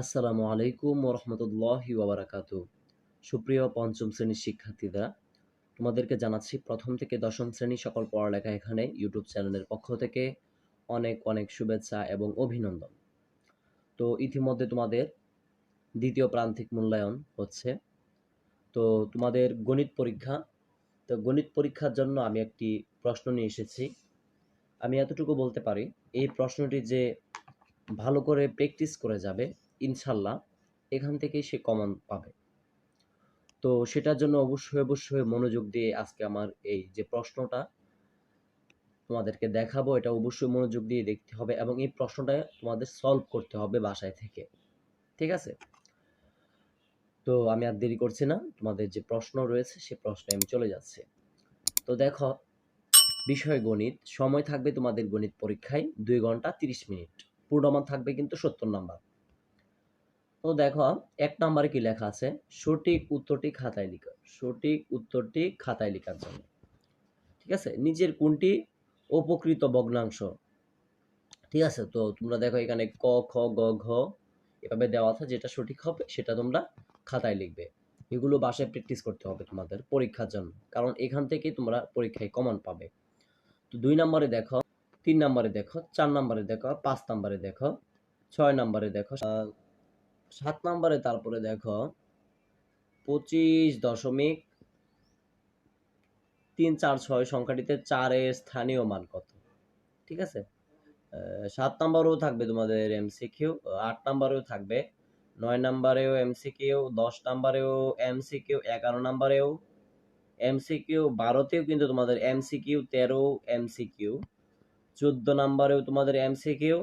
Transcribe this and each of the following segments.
আসসালামু আলাইকুম ওরহমতুল্লাহি ওবরাকাত সুপ্রিয় পঞ্চম শ্রেণির শিক্ষার্থীরা, তোমাদেরকে জানাচ্ছি প্রথম থেকে দশম শ্রেণি সকল পড়ালেখা এখানে ইউটিউব চ্যানেলের পক্ষ থেকে অনেক অনেক শুভেচ্ছা এবং অভিনন্দন। তো ইতিমধ্যে তোমাদের দ্বিতীয় প্রান্তিক মূল্যায়ন হচ্ছে। তো তোমাদের গণিত পরীক্ষা, তো গণিত পরীক্ষার জন্য আমি একটি প্রশ্ন নিয়ে এসেছি। আমি এতটুকু বলতে পারি, এই প্রশ্নটি যে ভালো করে প্র্যাকটিস করে যাবে ইনশাল্লাহ এখান থেকেই সে কমন পাবে। তো সেটার জন্য অবশ্যই অবশ্যই মনোযোগ দিয়ে আজকে আমার এই যে প্রশ্নটা তোমাদেরকে দেখাবো, এটা অবশ্যই মনোযোগ দিয়ে দেখতে হবে এবং এই প্রশ্নটা তোমাদের সলভ করতে হবে বাসায় থেকে। ঠিক আছে? তো আমি আর দেরি করছি না, তোমাদের যে প্রশ্ন রয়েছে সে প্রশ্নে আমি চলে যাচ্ছি। তো দেখো, বিষয় গণিত, সময় থাকবে তোমাদের গণিত পরীক্ষায় দুই ঘণ্টা তিরিশ মিনিট। পূর্ণমান থাকবে কিন্তু সত্তর নাম্বার। তো দেখো, এক নম্বরে কি লেখা আছে? সঠিক উত্তরটি খাতায় লিখো। সঠিক উত্তরটি খাতায় লেখার জন্য। ঠিক আছে? নিজের কোনটি? উপকৃত ভগ্নাংশ। ঠিক আছে? তো তোমরা দেখো এখানে ক, খ, গ, ঘ এভাবে দেওয়া আছে। যেটা সঠিক হবে, সেটা তোমরা খাতায় লিখবে। এগুলো বাসায় প্র্যাকটিস করতে হবে তোমাদের পরীক্ষার জন্য। কারণ এখান থেকেই তোমরা পরীক্ষায় কমন পাবে। তো দুই নম্বরে দেখো, তিন নম্বরে দেখো, চার নম্বরে দেখো, পাঁচ নম্বরে দেখো, ছয় নম্বরে দেখো সাত নম্বরে তারপরে দেখো পঁচিশ দশমিক তিন চার ছয় সংখ্যাটিতে চারের স্থানীয় মান কত? ঠিক আছে? সাত নাম্বারেও থাকবে তোমাদের এমসিকিউ আট নাম্বারেও থাকবে, নয় নাম্বারেও এমসিকিউ দশ নাম্বারেও এমসিকিউ এগারো নাম্বারেও এমসিকিউ বারোতেও কিন্তু তোমাদের এমসিকিউ তেরো এমসিকিউ চোদ্দ নাম্বারেও তোমাদের এমসিকিউ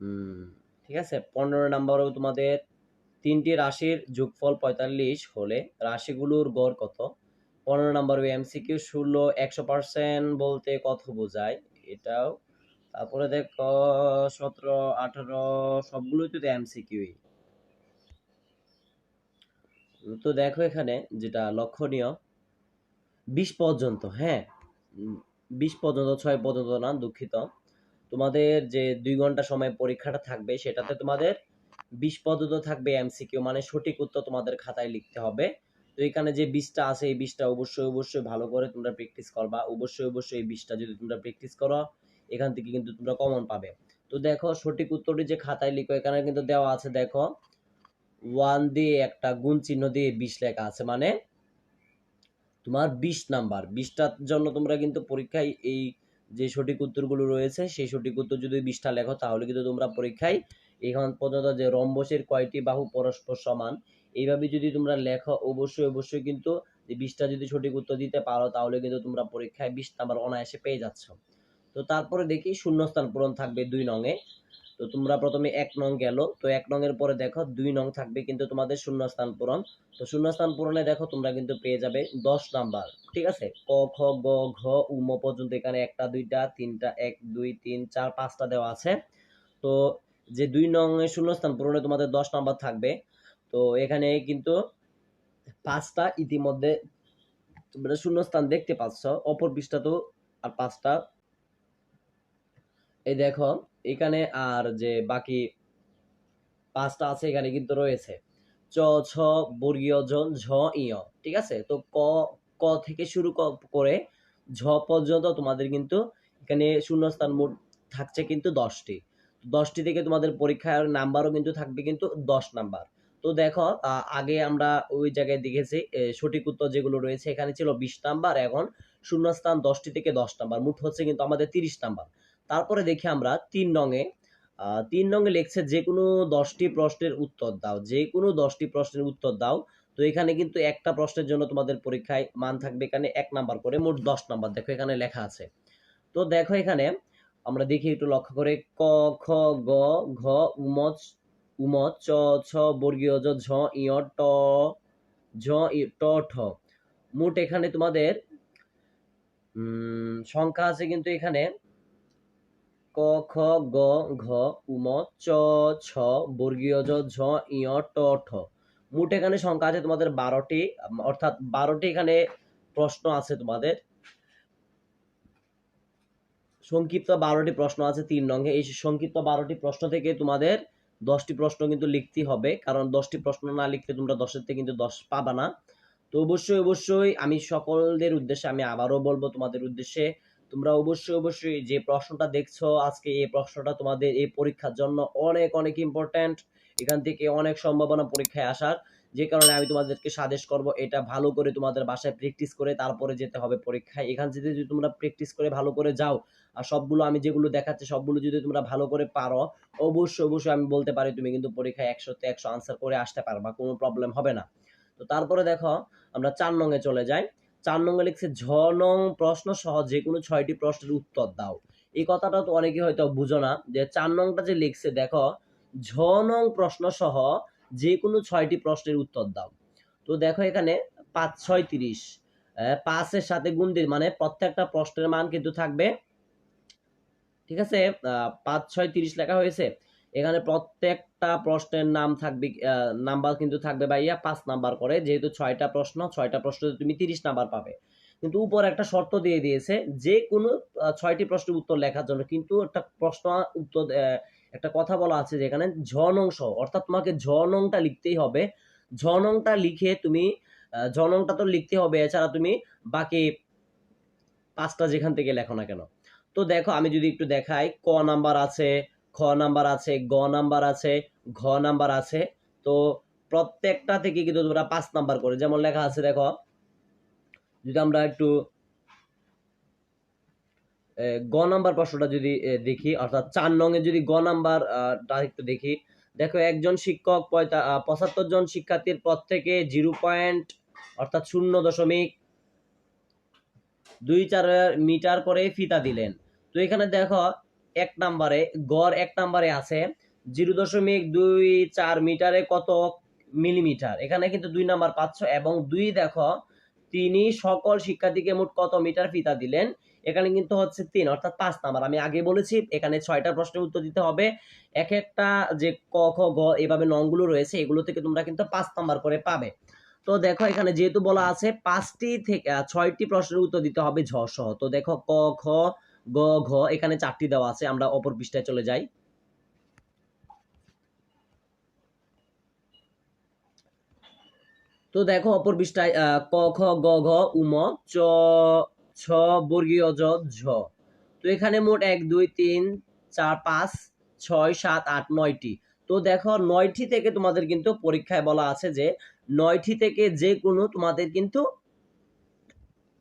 হুম ঠিক আছে? পনেরো নাম্বারেও তোমাদের তিনটি রাশির যোগফল পঁয়তাল্লিশ হলে রাশিগুলোর গড় কত? পনেরো নম্বরে এমসিকিউ ষোলো, একশো পার্সেন্ট বলতে কত বোঝায়? এটাও। তারপরে দেখো, সতেরো, আঠারো, সবগুলোই তো এমসিকিউই তো দেখো এখানে যেটা লক্ষণীয়, বিশ পর্যন্ত হ্যাঁ? বিশ পর্যন্ত, ছয় পর্যন্ত না, দুঃখিত। তোমাদের যে দুই ঘণ্টা সময় পরীক্ষাটা থাকবে, সেটাতে তোমাদের বিশ পর্যন্ত থাকবে এমসিকিউ মানে সঠিক উত্তর তোমাদের খাতায় লিখতে হবে। তো এখানে যে বিশটা আছে, এই বিশটা অবশ্যই অবশ্যই ভালো করে তোমরা প্র্যাকটিস করবা। অবশ্যই অবশ্যই এই বিশটা যদি তোমরা প্র্যাকটিস করো, এখান থেকে কিন্তু তোমরা কমন পাবে। তো দেখো, সঠিক উত্তরটি যে খাতায় লিখো, এখানে কিন্তু দেওয়া আছে, দেখো ওয়ান দিয়ে একটা গুণ চিহ্ন দিয়ে বিশ লেখা আছে মানে তোমার বিশ নাম্বার। বিশটার জন্য তোমরা কিন্তু পরীক্ষায় এই যে সঠিক উত্তরগুলো রয়েছে, সেই সঠিক উত্তর যদি বিশটা লেখো, তাহলে কিন্তু তোমরা পরীক্ষায় এখন পর্যন্ত যে রম্বসের কয়টি বাহু পরস্পর সমান, এইভাবে যদি তোমরা লেখো, অবশ্যই অবশ্যই কিন্তু যে বিশটা যদি সঠিক উত্তর দিতে পারো, তাহলে কিন্তু তোমরা পরীক্ষায় বিশ নাম্বার অনায়াসে পেয়ে যাচ্ছ। তো তারপরে দেখি শূন্যস্থান পূরণ থাকবে দুই নঙে তো তোমরা প্রথমে এক নং গেল। তো এক নংয়ের পরে দেখো দুই নং থাকবে কিন্তু তোমাদের শূন্যস্থান পূরণ। তো শূন্যস্থান পূরণে দেখো তোমরা কিন্তু পেয়ে যাবে দশ নাম্বার, ঠিক আছে? ক, খ, গ, ঘ, উম পর্যন্ত এখানে একটা, দুইটা, তিনটা, এক, দুই, তিন, চার, পাঁচটা দেওয়া আছে। তো যে দুই নং এর শূন্যস্থান পূরণে তোমাদের দশ নাম্বার থাকবে। তো এখানে কিন্তু পাঁচটা ইতিমধ্যে তোমরা শূন্যস্থান দেখতে পাচ্ছ। অপর পৃষ্ঠা তো আর পাঁচটা। এই দেখো এখানে আর যে বাকি পাঁচটা আছে এখানে কিন্তু রয়েছে। চ, ছ, বর্গীয় জ ঝ, ইয়, ঠিক আছে? তো ক ক থেকে শুরু করে ঝ পর্যন্ত তোমাদের কিন্তু এখানে শূন্যস্থান মোট থাকছে কিন্তু দশটি। দশটি থেকে তোমাদের পরীক্ষার নাম্বারও কিন্তু থাকবে কিন্তু দশ নাম্বার। তো দেখো আগে আমরা ওই জায়গায় দেখেছি সঠিক উত্তর যেগুলো রয়েছে, এখানে ছিল বিশ নাম্বার, এখন শূন্যস্থান দশটি থেকে দশ নাম্বার, মোট হচ্ছে কিন্তু আমাদের তিরিশ নাম্বার। তারপরে দেখি আমরা তিন নঙে তিন নঙে লিখছে যে কোনো দশটি প্রশ্নের উত্তর দাও, যে কোনো দশটি প্রশ্নের উত্তর দাও। তো এখানে কিন্তু একটা প্রশ্নের জন্য তোমাদের পরীক্ষায় মান থাকবে এখানে এক নাম্বার করে, মোট দশ নাম্বার। দেখো এখানে লেখা আছে। তো দেখো এখানে আমরা দেখি একটু লক্ষ্য করে, ক, খ, গ, ঘ, উমচ উম চ, ছ, বর্গীয় জ, ঝ ইয় ট, ঝ, ই, ট, ঠ। মোট এখানে তোমাদের সংখ্যা আছে কিন্তু এখানে খ, গ, ঘ উম চ, ছ, বর্গীয় জ, ঝ ইয় ট, ঠ। মোট এখানে সংখ্যা আছে তোমাদের বারোটি, অর্থাৎ বারোটি এখানে প্রশ্ন আছে তোমাদের। সংক্ষিপ্ত বারোটি প্রশ্ন আছে তিন নঙ্গে এই সংক্ষিপ্ত বারোটি প্রশ্ন থেকে তোমাদের দশটি প্রশ্ন কিন্তু লিখতে হবে, কারণ দশটি প্রশ্ন না লিখলে তোমরা দশের থেকে কিন্তু দশ পাবা না। তো অবশ্যই অবশ্যই আমি সকলদের উদ্দেশ্যে, আমি আবারও বলব তোমাদের উদ্দেশ্যে তোমরা অবশ্যই অবশ্যই যে প্রশ্নটা দেখছ আজকে, এই প্রশ্নটা তোমাদের এই পরীক্ষার জন্য অনেক অনেক ইম্পর্ট্যান্ট এখান থেকে অনেক সম্ভাবনা পরীক্ষায় আসার। যে কারণে আমি তোমাদেরকে সাজেস্ট করব এটা ভালো করে তোমাদের বাসায় প্র্যাকটিস করে তারপরে যেতে হবে পরীক্ষায়। এখান থেকে যদি তোমরা প্র্যাকটিস করে ভালো করে যাও, আর সবগুলো আমি যেগুলো দেখাচ্ছি সবগুলো যদি তোমরা ভালো করে পারো, অবশ্যই অবশ্যই আমি বলতে পারি তুমি কিন্তু পরীক্ষায় একশোতে একশো আনসার করে আসতে পারবা, কোনো প্রবলেম হবে না। তো তারপরে দেখো, আমরা চার নঙে চলে যাই। চার নঙে লিখছে, ঝ নং প্রশ্ন সহ যে কোনো ছয়টি প্রশ্নের উত্তর দাও। এই কথাটা তো অনেকে হয়তো বুঝো না, যে চার নংটা যে লিখছে, দেখো, ঝ নং প্রশ্ন সহ যে কোনো ছয়টি প্রশ্নের উত্তর দাও। তো দেখো এখানে পাঁচ, ছয়, তিরিশ। পাঁচের সাথে গুণ দিন মানে প্রত্যেকটা প্রশ্নের মান কিন্তু থাকবে, ঠিক আছে? পাঁচ, ছয়, তিরিশ লেখা হয়েছে। এখানে প্রত্যেকটা প্রশ্নের নাম থাকবে নাম্বার কিন্তু থাকবে ভাইয়া পাঁচ নাম্বার করে। যেহেতু ছয়টা প্রশ্ন ছয়টা প্রশ্ন তুমি তিরিশ নাম্বার পাবে। কিন্তু উপর একটা শর্ত দিয়ে দিয়েছে, যে কোনো ছয়টি প্রশ্নের উত্তর লেখার জন্য। কিন্তু একটা প্রশ্ন, উত্তর একটা কথা বলা আছে যেখানে ঝ নং সহ অর্থাৎ তোমাকে ঝ নংটা লিখতেই হবে। ঝ নংটা লিখে তুমি ঝ নংটা তো লিখতে হবে, এছাড়া তুমি বাকি পাঁচটা যেখান থেকে লেখো না কেন। তো দেখো, আমি যদি একটু দেখাই, ক নাম্বার আছে খ নাম্বার আছে গ নাম্বার আছে ঘ নাম্বার আছে। তো প্রত্যেকটা থেকে কিন্তু তোমরা পাঁচ নাম্বার করে। যেমন লেখা আছে দেখো যদি আমরা একটু গ নাম্বার প্রশ্নটা যদি দেখি অর্থাৎ চার নঙে যদি গ নাম্বার আহ, টা একটু দেখি। দেখো একজন শিক্ষক পঁয়তা- পঁচাত্তর জন শিক্ষার্থীর প্রত্যেকে জিরো পয়েন্ট অর্থাৎ শূন্য দশমিক দুই চার মিটার করে ফিতা দিলেন। তো এখানে দেখো এক নাম্বারে, গড় এক নাম্বারে আছে জিরো দশমিক দুই চার মিটারে কত মিলিমিটার? এখানে কিন্তু দুই নাম্বার পাচ্ছ এবং দুই দেখো, তিনি সকল শিক্ষার্থীকে মোট কত মিটার ফিতা দিলেন? এখানে কিন্তু হচ্ছে তিন, অর্থাৎ পাঁচ নাম্বার। আমি আগে বলেছি, এখানে ছয়টা প্রশ্নের উত্তর দিতে হবে। এক একটা যে ক, খ, গ, এভাবে নংগুলো রয়েছে, এগুলো থেকে তোমরা কিন্তু পাঁচ নাম্বার করে পাবে। তো দেখো, এখানে যেহেতু বলা আছে, পাঁচটি থেকে, ছয়টি প্রশ্নের উত্তর দিতে হবে ঝ সহ। তো দেখো, ক, খ গ, ঘ, এখানে চারটি দেওয়া আছে, আমরা অপর পৃষ্ঠায় চলে যাই। তো দেখো, অপর পৃষ্ঠায় ক, খ, গ, ঘ উম চ, ছ, বর্গীয় জ, ঝ। তো এখানে মোট এক, দুই, তিন, চার, পাঁচ, ছয়, সাত, আট, নয়টি। তো দেখো, নয়টি থেকে তোমাদের কিন্তু পরীক্ষায় বলা আছে যে, নয়টি থেকে যে কোনো তোমাদের কিন্তু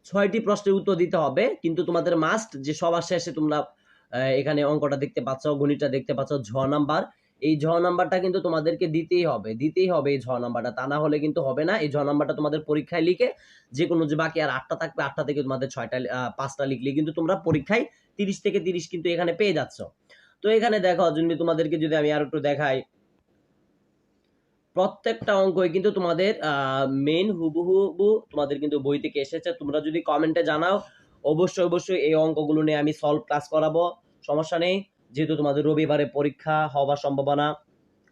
ছয়টি প্রশ্নের উত্তর দিতে হবে, কিন্তু তোমাদের মাস্ট যে সবার শেষে তোমরা এখানে অঙ্কটা দেখতে পাচ্ছ, গণিতটা দেখতে পাচ্ছ, ঝ নাম্বার। এই ঝ নাম্বারটা কিন্তু তোমাদেরকে দিতেই হবে দিতেই হবে এই ঝ নাম্বারটা। তা না হলে কিন্তু হবে না। এই ঝ নাম্বারটা তোমাদের পরীক্ষায় লিখে যে কোনো যে বাকি আর আটটা থাকবে, আটটা থেকে তোমাদের ছয়টা পাঁচটা লিখলে কিন্তু তোমরা পরীক্ষায় তিরিশ থেকে তিরিশ কিন্তু এখানে পেয়ে যাচ্ছ। তো এখানে দেখো, যদি তোমাদেরকে যদি আমি আর একটু দেখাই প্রত্যেকটা অঙ্কই কিন্তু তোমাদের মেন হুবহু তোমাদের কিন্তু বই থেকে এসেছে। তোমরা যদি কমেন্টে জানাও, অবশ্যই অবশ্যই এই অঙ্কগুলো নিয়ে আমি সলভ ক্লাস করাবো। সমস্যা নেই, যেহেতু তোমাদের রবিবারে পরীক্ষা হওয়ার সম্ভাবনা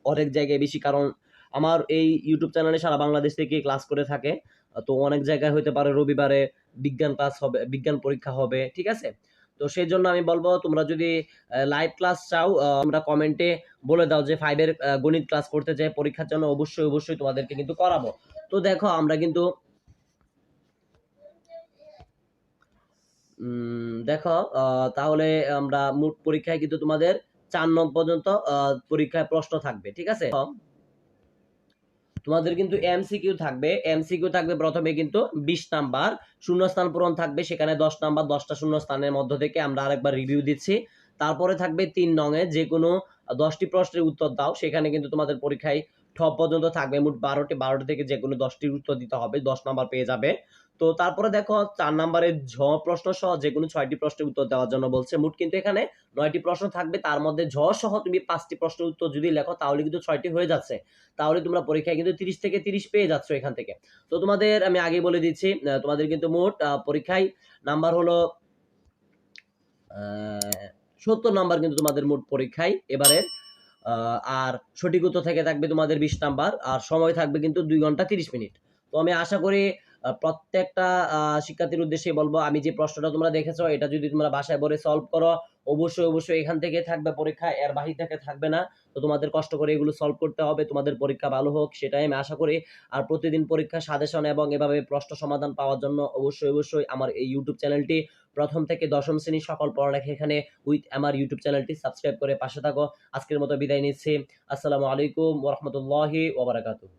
অনেক জায়গায় বেশি, কারণ আমার এই ইউটিউব চ্যানেলে সারা বাংলাদেশ থেকে ক্লাস করে থাকে। তো অনেক জায়গায় হতে পারে রবিবারে বিজ্ঞান ক্লাস হবে, বিজ্ঞান পরীক্ষা হবে, ঠিক আছে? তো সেই জন্য আমি বলব তোমরা যদি লাইভ ক্লাস চাও আহ, তোমরা কমেন্টে বলে দাও যে ফাইভের গণিত ক্লাস করতে চাই পরীক্ষার জন্য অবশ্যই অবশ্যই তোমাদেরকে কিন্তু করাবো। তো দেখো আমরা কিন্তু দেখো তাহলে আমরা মোট পরীক্ষায় কিন্তু তোমাদের চার নম্বর পর্যন্ত পরীক্ষায় প্রশ্ন থাকবে ঠিক আছে? তোমাদের কিন্তু এমসিকিউ থাকবে। এমসিকিউ থাকবে প্রথমে কিন্তু বিশ নাম্বার, শূন্যস্থান পূরণ থাকবে সেখানে দশ নাম্বার, দশটা শূন্যস্থানের মধ্য থেকে আমরা আরেকবার রিভিউ দিচ্ছি। তারপরে থাকবে তিন নঙে যে কোনো দশটি প্রশ্নের উত্তর দাও, সেখানে কিন্তু তোমাদের পরীক্ষায় ঠ পর্যন্ত থাকবে। মোট বারোটি বারোটি থেকে যে কোনো দশটির উত্তর দিতে হবে, দশ নাম্বার পেয়ে যাবে। তো তারপরে দেখো, চার নাম্বারের ঝ প্রশ্ন সহ যে কোনো ছয়টি প্রশ্নের উত্তর দেওয়ার জন্য বলছে। মোট কিন্তু এখানে নয়টি প্রশ্ন থাকবে, তার মধ্যে ঝ সহ তুমি পাঁচটি প্রশ্নের উত্তর যদি লেখো, তাহলে কিন্তু ছয়টি হয়ে যাচ্ছে। তাহলে তোমরা পরীক্ষায় কিন্তু তিরিশ থেকে তিরিশ পেয়ে যাচ্ছ এখান থেকে। তো তোমাদের আমি আগে বলে দিচ্ছি তোমাদের কিন্তু মোট পরীক্ষায় নাম্বার হলো সত্তর নাম্বার কিন্তু তোমাদের মোট পরীক্ষায় এবারের আর সঠিক উত্তর থেকে থাকবে তোমাদের বিশ নাম্বার, আর সময় থাকবে কিন্তু দুই ঘণ্টা তিরিশ মিনিট। তো আমি আশা করি প্রত্যেকটা শিক্ষার্থীর উদ্দেশ্যে বলব, আমি যে প্রশ্নটা তোমরা দেখেছ, এটা যদি তোমরা বাসায় বলে সলভ করো, অবশ্যই অবশ্যই এখান থেকে থাকবে পরীক্ষা, এর বাহির থেকে থাকবে না। তো তোমাদের কষ্ট করে এগুলো সলভ করতে হবে, তোমাদের পরীক্ষা ভালো হোক, সেটাই আমি আশা করি। আর প্রতিদিন পরীক্ষা সাজেশন এবং এভাবে প্রশ্ন সমাধান পাওয়ার জন্য অবশ্যই অবশ্যই আমার এই ইউটিউব চ্যানেলটি প্রথম থেকে দশম শ্রেণি সকল পড়ালেখা এখানে উইথ আমার ইউটিউব চ্যানেলটি সাবস্ক্রাইব করে পাশে থাকো। আজকের মতো বিদায় নিচ্ছি। আসসালামু আলাইকুম ওরহমতুল্লাহি ওবরাকাতুহ